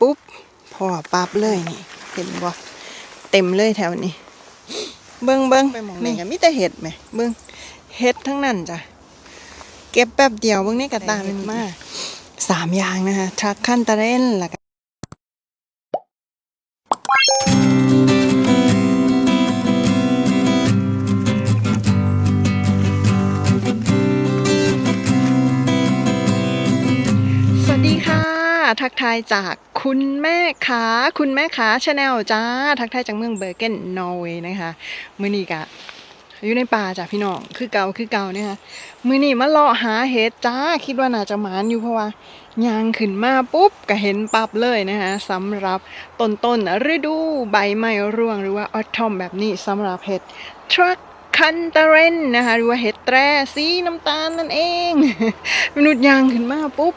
ปุ๊บพอปั๊บเลยนี่ เห็นบ่เต็มเลยแถวนี้ เบิ้งเบิ้งไปมองนี่ก็มีแต่เห็ดไหมเบิ้งเห็ดทั้งนั้นจ้ะเก็บแป๊บเดียวเบิ้งนี่กระตามันมาสามอย่างนะคะทรัคขั้นตะเรนแล้วก็ ทักทายจากคุณแม่ขาคุณแม่ขาชาแนลจ้า ทักทายจากเมืองเบอร์เกนนอร์เวย์นะคะมือนี้กะอยู่ในป่าจ้ะพี่น้องคือเก่าคือเก่าเนี่ยค่ะมือนี่มาเลาะหาเห็ดจ้าคิดว่าน่าจะหมานอยู่เพราะว่ายางขึ้นมาปุ๊บก็เห็นปับเลยนะคะสำหรับต้นต้นฤดูใบไม้ร่วงหรือว่าออทอมแบบนี้สำหรับเห็ดทรัคคันตาเรนนะคะหรือว่าเห็ดแตรสีน้ำตาลนั่นเอง มนุษย์ยางขึ้นมาปุ๊บ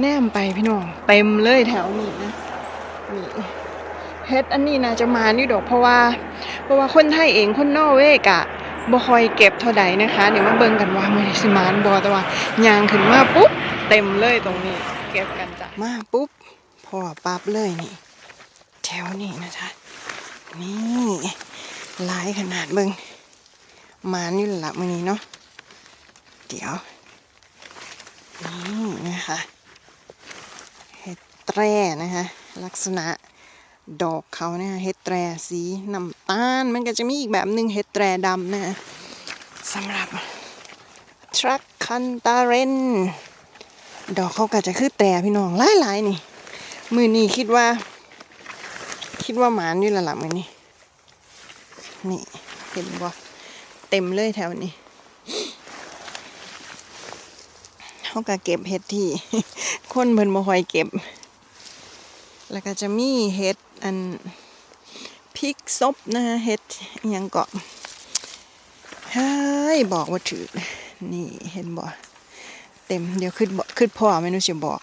แนมไปพี่น้องเต็มเลยแถวนี้นะนี่เฮ็ดอันนี้น่าจะมานี่ดอกเพราะว่า เพราะว่าคนไทยเองคนนอร์เวย์กะบ่คอยเก็บเท่าใดนะคะเดี๋ยวมาเบิ่งกันว่ามันสิมานบ่แต่ว่ายางขึ้นมาปุ๊บเต็มเลยตรงนี้ เก็บกันจ้ะมาปุ๊บพอปั๊บเลยนี่ แถวนี้นะจ๊ะนี่หลายขนาดเบิ่งมานอยู่ละมื้อนี้เนาะเดี๋ยวนี่นะคะ แตรนะคะ ลักษณะดอกเขาเนี่ยเห็ดแตรสีน้ำตาล มันก็จะมีอีกแบบหนึ่งเห็ดแตรดำนะสำหรับทรัคคันตาเรนดอกเขาก็จะคือแตรพี่น้องหลายๆนี่ มือนี้คิดว่า คิดว่าหมานอยู่ละล่ะมือนี้นี่เห็นบ่เต็มเลยแถวนี้เขาก็เก็บเห็ดที่ คนเพิ่นบ่ค่อยเก็บ แล้วก็จะมีเห็ดอันพริกซบนะฮะเห็ดยังเกาะเฮ้ยบอกว่าถือนี่เห็นบ่เต็มเดี๋ยวขึ้นบ่ขึ้นพ่อไม่รู้จะบอก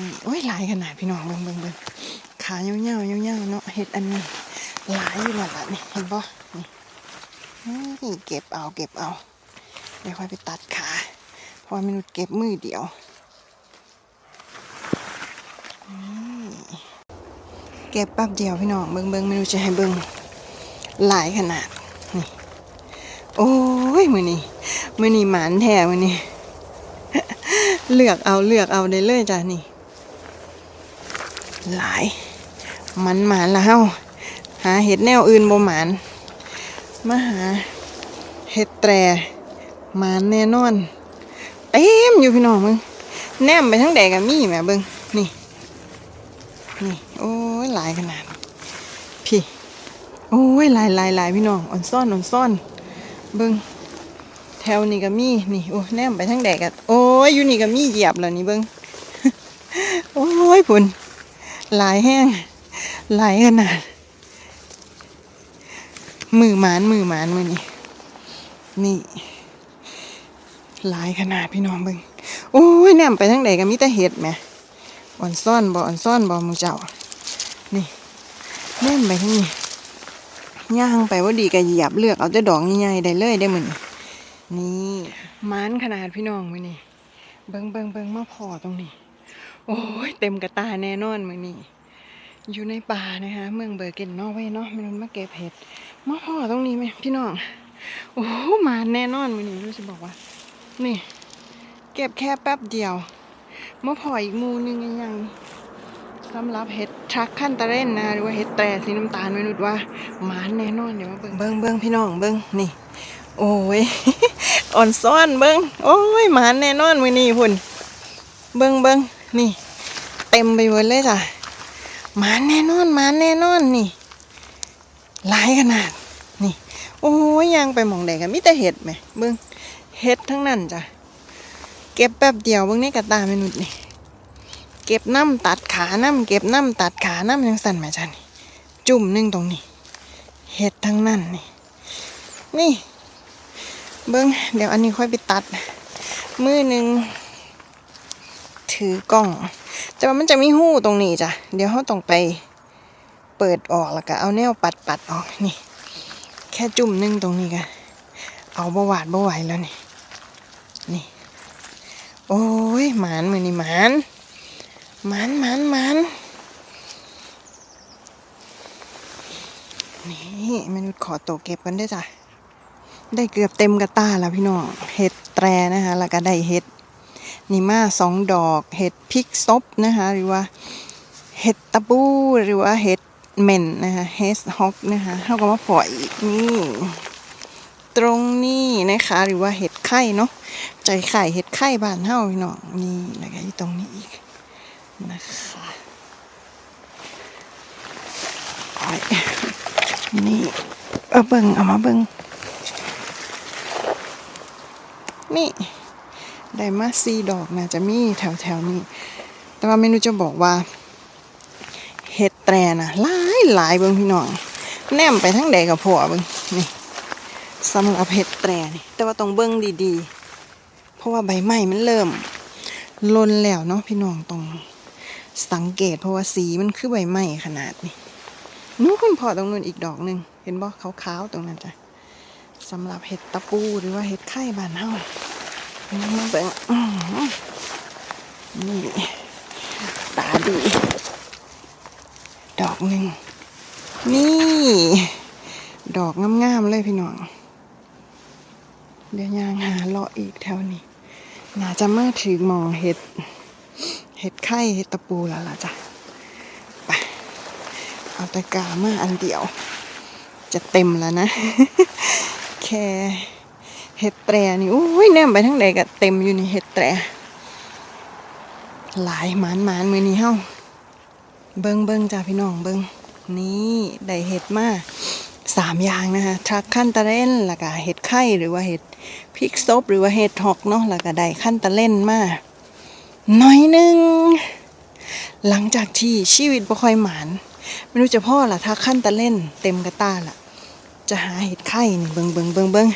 นี่โอ้ยหลายขนาดพี่น้องเบิ่งเบิ่งเบิ่งขาเงี้ยวๆเงี้ยวเนาะเห็ดอันนี้หลายอยู่แล้วล่ะนี่เห็นบ่นี่เก็บเอาเก็บเอาเดี๋ยวค่อยไปตัดขาเพราะว่ามนุเก็บมือเดียว เก็บแป๊บเดียวพี่น้องเบิ้งเบิ้งไม่รู้จะให้เบิ้งหลายขนาดนี่โอ้ยมือนี่มือนี่หมานแท้มือนี่เลือกเอาเลือกเอาได้เลยจ้ะนี่ หลาย มันหมานแล้วเฮาหาเห็ดแนวอื่นบ่หมานมาหาเห็ดแตรหมานแน่นอนเต็มอยู่พี่น้องมึงแนมไปทั้งแดกกับมี่แหม่เบิงนี่นี่โอ้ ยหลายขนาด พี่ โอ้ยหลายหลายหลายพี่น้องอ่อนซ่อนอ่อนซ่อน เบิงแถวนี้ก็มีนี่โอ้แนมไปทั้งแดกกับโอ้ยอยู่นี่ก็มีเหยียบแล้วนี่เบิงโอ้ยพุ่นหลายแห้งหลายขนาด มือหมานมือหมานมือนี่นี่หลายขนาดพี่น้องเบิ่งโอ้ยแนมไปทั้งใดก็มีแต่เห็ดแหมอ่อนซ่อนบ่อ่อนซ่อนบ่มึงเจ้า แนไปทั้งนี้ย่างไปว่าดีก็เหยียบเลือกเอาแต่ดอกใหญ่ๆได้เลยได้เหมือนนี่หมันขนาดพี่น้องมือนี้เบิงเบิงเบิงมาพอตรงนี้ โอ้ยเต็มกระตาแน่นอนมือนี้อยู่ในป่านะคะเมืองเบอร์เกนนอร์เว้ยเนาะม่รู้มาเก็บเห็ดมาพอตรงนี้ไหมพี่น้องโอ้มาแน่นอนมือนี้รู้จะบอกว่า นี่ เก็บแค่แป๊บเดียวมาพออีกมูหนึงยังสำหรับเห็ด ชักขั้นตะเรนนะหรือว่าเห็ดแตรสีน้ำตาลไม่รู้ว่าหมาแน่นอนเดี๋ยวมาเบิ่งเบิ่งเบิ่งพี่น้องเบิ่งนี่ โอ้ยอ่อนซ้อนเบิ่งโอ้ยหมาแน่นอนมือนี้พุ่นเบิ่งเบิ่งนี่ เต็มไปหมดเลยจ้ะหมาแน่นอนหมาแน่นอนนี่หลายขนาดนี่ โอ้ยยางไปหมองแดงกันมิแต่เห็ดไหมเบิ้งเห็ดทั้งนั้นจ้ะเก็บแป๊บเดียวเบิ้งในกระตาเมนุษย์นี่ เก็บน้ำตัดขาน้ำเก็บน้ำตัดขาน้ำยังสั่นไหมจ้ะนี่จุ่มหนึงตรงนี้เห็ดทั้งนั้นนี่ นี่ เบิ้งเดี๋ยวอันนี้ค่อยไปตัด มือหนึ่งถือกล้อง แต่ว่ามันจะมีหู้ตรงนี้จ้ะ เดี๋ยวเขาต้องไปเปิดออกแล้วก็เอาแนวปัดปัดออกนี่ แค่จุ่มหนึงตรงนี้กันเอาบหวาดบไหวแล้วนี่ นี่ โอ้ยหมานมือนี่หมาน มันมันมันนี่มนูขอตัวเก็บกันด้วยจ้ะ ได้เกือบเต็มกระตาแล้วพี่น้อง เห็ดแตรนะคะแล้วก็ได้เห็ดนี่มาสองดอก เห็ดพริกซบนะคะ หรือว่า เห็ดตะปูหรือว่าเห็ดเม่นนะคะเฮสฮอกนะคะเขาก็มาปล่อยอีกนี่ตรงนี้นะคะ หรือว่าเห็ดไข่เนาะใจไข่เห็ดไข่บ้านเฮาพี่น้องนี่แล้วก็อยู่ตรงนี้อีก นะคะไปนี่เอาเบิ่งเอามาเบิ่งนี่ได้มาซีดอกนะจะมีแถวแถวนี้ แต่ว่าเมนูจะบอกว่า เห็ดแตรนะหลายหลายเบิ่งพี่น้องแนมไปทั้งใดกับผัวเบิ่งนี่สำหรับเห็ดแตรนี่แต่ว่าต้องเบิ่งดีๆ เพราะว่าใบไม้มันเริ่มลนแล้วเนาะพี่น้องต้อง สังเกตเพราะว่าสีมันคือใบไม้ขนาดนี้นู้นคุณพอตรงนู้นอีกดอกหนึ่งเห็นบ่ขาวๆตรงนั้นจ้ะสำหรับเห็ดตะปูหรือว่าเห็ดไข่บานเฮามาเบิ่งนี่ตาดี ดอกหนึ่งนี่ ดอกงามๆเลยพี่น้อง เดี๋ยวยางหาเลาะอีกแถวนี้น่าจะมาถึงมองเห็ด เห็ดไข่เห็ดตะปูแล้วล่ะจ้ะไปเอาตะกามาอันเดียว จะเต็มแล้วนะ แค่เห็ดแตรนี่โอ้ยแนมไปทั้งใดก็เต็มอยู่นี่เห็ดแตรหลายหมานหมานมือนี้เฮ้าเบิงเบิงจ้าพี่น้องเบิงนี่ได้เห็ดมาสามอย่างนะคะทักขั้นตะเล่นแล้วก็เห็ดไข่หรือว่าเห็ดพริกซบหรือว่าเห็ดหอกเนาะแล้วก็ได้ขั้นตะเล่นมา น่อยหนึง หลังจากที่ชีวิตบ่ค่อยหมาน ไม่รู้จะพ่อล่ะถ้าขั้นตะเล่นเต็มกระตาล่ะ จะหาเห็ดไข่นี่เบิงเบิงเบิงเบิง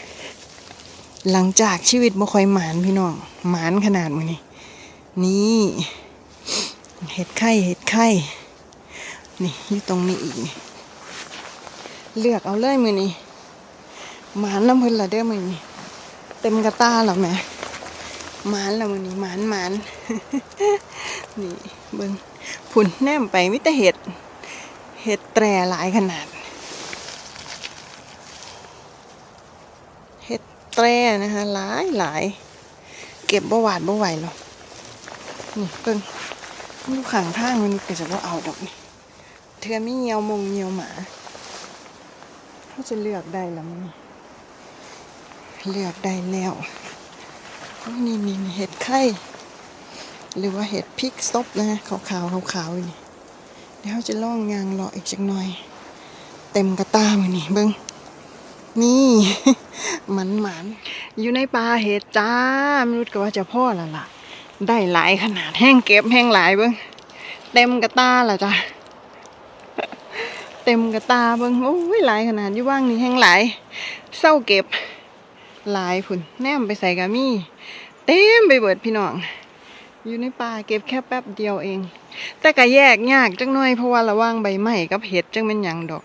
หลังจากชีวิตบ่ค่อยหมานพี่น้องหมานขนาดมือนี่นี่เห็ดไข่เห็ดไข่นี่อยู่ตรงนี้อีกเลือกเอาเลยมือนี้หมานน้ำเพิ่นละเด้อมือนี้เต็มกระตาแล้วแม่ หมานแล้วมือนี้หมานหมานนี่เบิ่งผุนแนมไปมิแต่เห็ด เห็ดแตรหลายขนาด เห็ดแตรนะคะหลายหลาย เก็บบ่หวาดบ่ไหวหรอกนี่เบิ่งลูกขังท่างมันก็จะว่าเอาดอกนี่เธอไม่เหี่ยวมงเหี่ยวหมาเขาจะเลือกได้แล้วมันเลือกได้แล้ว นี่นี่เห็ดไข่หรือว่าเห็ดพริกซบนะขาวขาวขาวขาวๆอยู่นี่เดี๋ยวจะล่องยางรออีกจักหน่อย เต็มกระตามันนี่เบิ้งนี่หมันหมันอยู่ในป่าเห็ดจ้าไม่รู้ก็ว่าจะพ่อละล่ะ ได้หลายขนาดแห้งเก็บแห้งหลายเบิ้งเต็มกระตาละจ้ะเต็มกระตาเบิ้งโอ้ยหลายขนาดอยู่ว่างนี่แห้งหลายเศร้าเก็บ หลายพุ่นแนมไปใส่กามี่ เต็มไปเบิดพี่น้อง อยู่ในป่าเก็บแค่แป๊บเดียวเอง แต่ก็แยกยากจังหน่อยเพราะว่าระว่างใบไม้กับเห็ดจังเป็นหยังดอก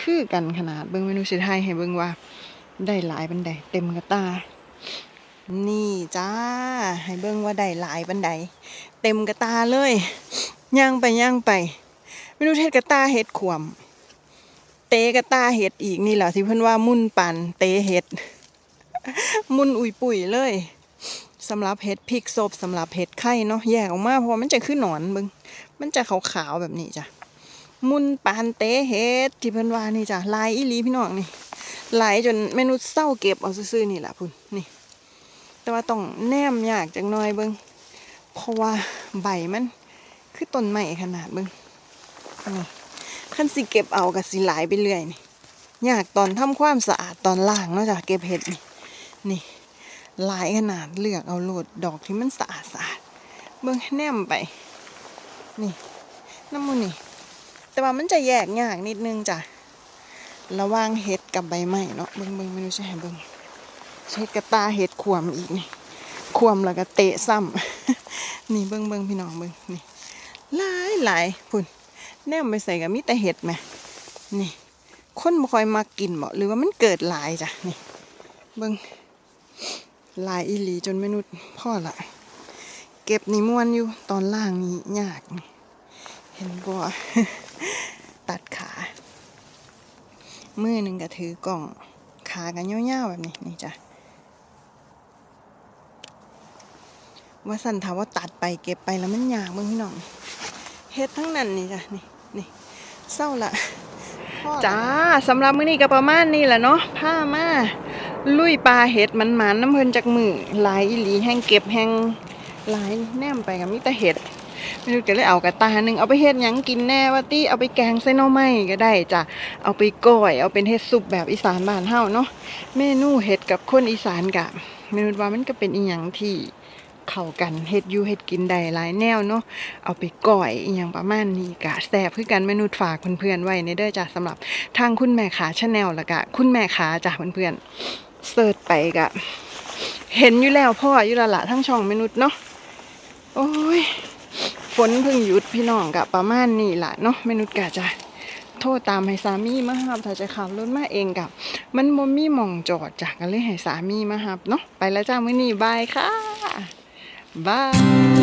คือกันขนาดเบิ้งเมนูสุดท้ายให้เบิ้งว่า ได้หลายบันไดเต็มกระตา นี่จ้า ให้เบิ่งว่าได้หลายบันไดเต็มกระตาเลยย่างไปย่างไปไม่รู้เทศกระตาเห็ดขวมเตกระตาเห็ดอีกนี่แหละที่เพิ่อนว่ามุ่นปันเตเห็ด มุนอุยปุ๋ยเลยสำหรับเห็ดพริกศพสำหรับเห็ดไข่เนาะแยกออกมาเพราะมันจะขึ้นหนอนเบิ่งมันจะขาวๆแบบนี้จ้ะมุนปานเตเห็ดที่เพิ่นว่านี่จ้ะลายอีลีพี่น้องนี่ลายจนเมนูเศร้าเก็บเอาซื่อๆนี่แหละพุ่นนี่ แต่ว่าต้องแนมยากจังหน่อยเบิงเพราะว่าใบมันคือต้นไม้ขนาดเบิงนี่ขั้นสิเก็บเอากับสิหลายไปเรื่อยนี่ยากตอนทำความสะอาดตอนล่างเนาะจ้ะเก็บเห็ดนี่ นี่หลายขนาดเลือกเอาโหลดดอกที่มันสะอาดสะอาดเบิงแนมไป นี่น้ำมูนี่ แต่ว่ามันจะแยกยากนิดนึงจ้ะระว่างเห็ดกับใบไม้เนาะเบิงเบิงไม่รู้จะให้เบิงเช็ดกระตาเห็ดขวมอีกนี่ขวมแล้วก็เตะซ้ำนี่เบิ้งเบิ้งพี่น้องเบิ้งนี่หลายหลายพุ่นแนมไปใส่กับมีแต่เห็ดไหมนี่คนบ่ค่อยมากินบ่หรือว่ามันเกิดหลายจ้ะนี่เบิ้ง ลายอีหลีจนไม่นุดพ่อละเก็บนี่ม่วนอยู่ตอนล่างนี่ยาก เห็นบ่ตัดขา มือหนึ่งก็ถือกล่องขากันยาวๆแบบนี้นี่จ้ะว่าสันถาว่าตัดไปเก็บไปแล้วมันยากมึงพี่น้องเฮ็ดทั้งนั้นนี่จ้ะนี่นี่เศร้าละจ้าสำหรับมื้อนี้ก็ประมาณนี้แหละเนาะผ้ามา ลุยปลาเห็ดมันหมานน้ำเพิ่นจากมือหลายอีหลีแห้งเก็บแห้งหลายแนมไปกับมีแต่เห็ดไม่รู้จะเลยเอากระตาหนึ่งเอาไปเฮ็ดยังกินแน่ว่าตี้เอาไปแกงใส่หน่อไม้ก็ได้จ้ะเอาไปก้อยเอาเป็นเฮ็ดซุปแบบอีสานบ้านเฮาเนาะเมนูเห็ดกับคนอีสานกะเมนูว่ามันก็เป็นอีหยังที่เข้ากันเฮ็ดยูเฮ็ดกินได้หลายแนวเนาะเอาไปก่อยอีหยังประมาณนี้กะแซ่บคือกันเมนูฝากเพื่อนๆไว้ในเด้อจ้ะสำหรับทางคุณแม่ขาชาแนลล้วก็คุณแม่ขาจ้ะเพื่อนๆ เสิร์ชไปกะ เห็นอยู่แล้วพ่ออยู่ละละทั้งช่องมนุษย์เนาะโอ้ยฝนเพิ่งหยุดพี่น้องกะประมาณนี้ละเนาะมนุษย์กะจะโทษตามให้สามีมาฮับถ้าจะขับรถมาเองกับมันมมีหม่องจอดจากกันเลยให้สามีมาฮับเนาะไปแล้วจ้ามื้อนี้บายค่ะบาย